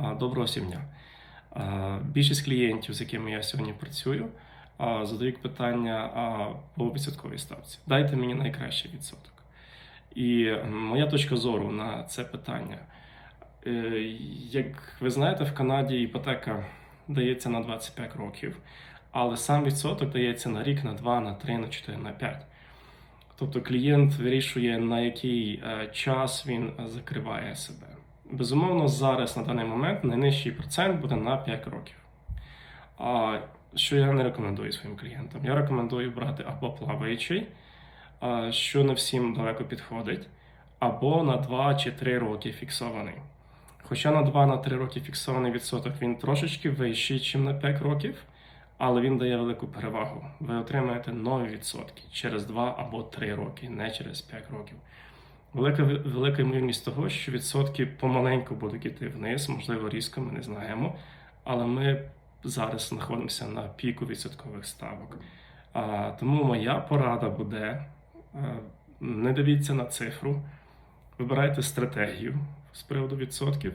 Доброго всім дня. Більшість клієнтів, з якими я сьогодні працюю, задають питання по відсотковій ставці. Дайте мені найкращий відсоток. І моя точка зору на це питання. Е, Як ви знаєте, в Канаді іпотека дається на 25 років, але сам відсоток дається на рік, на 2, на 3, на 4, на 5. Тобто клієнт вирішує, на який е, час він закриває себе. Безумовно, зараз на даний момент найнижчий процент буде на 5 років. А що я не рекомендую своїм клієнтам? Я рекомендую брати або плаваючий, що не всім далеко підходить, або на 2 чи 3 роки фіксований. Хоча на 2-3 роки фіксований відсоток він трошечки вищий, ніж на 5 років, але він дає велику перевагу. Ви отримаєте нові відсотки через 2 або 3 роки, не через 5 років. Велика, велика ймовірність того, що відсотки помаленьку будуть йти вниз, можливо, різко, ми не знаємо. Але ми зараз знаходимося на піку відсоткових ставок. А, тому моя порада буде: а, не дивіться на цифру, вибирайте стратегію з приводу відсотків.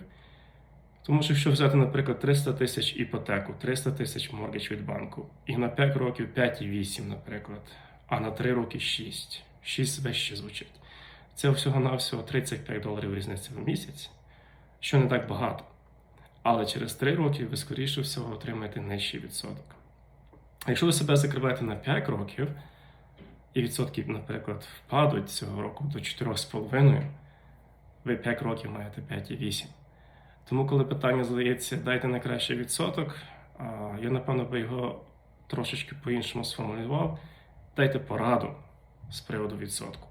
Тому що якщо взяти, наприклад, 300 тисяч іпотеку, 300 тисяч моргідж від банку, і на 5 років 5,8, наприклад, а на 3 роки 6, 6 вище звучить. Це всього-навсього 35 доларів різниця в місяць, що не так багато. Але через 3 роки ви, скоріше всього, отримаєте нижчий відсоток. Якщо ви себе закриваєте на 5 років, і відсотки, наприклад, впадуть цього року до 4,5, ви 5 років маєте 5,8. Тому, коли питання задається, дайте найкращий відсоток, я напевно би його трошечки по-іншому сформулював. Дайте пораду з приводу відсотку.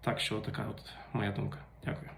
Так що така от моя думка. Дякую.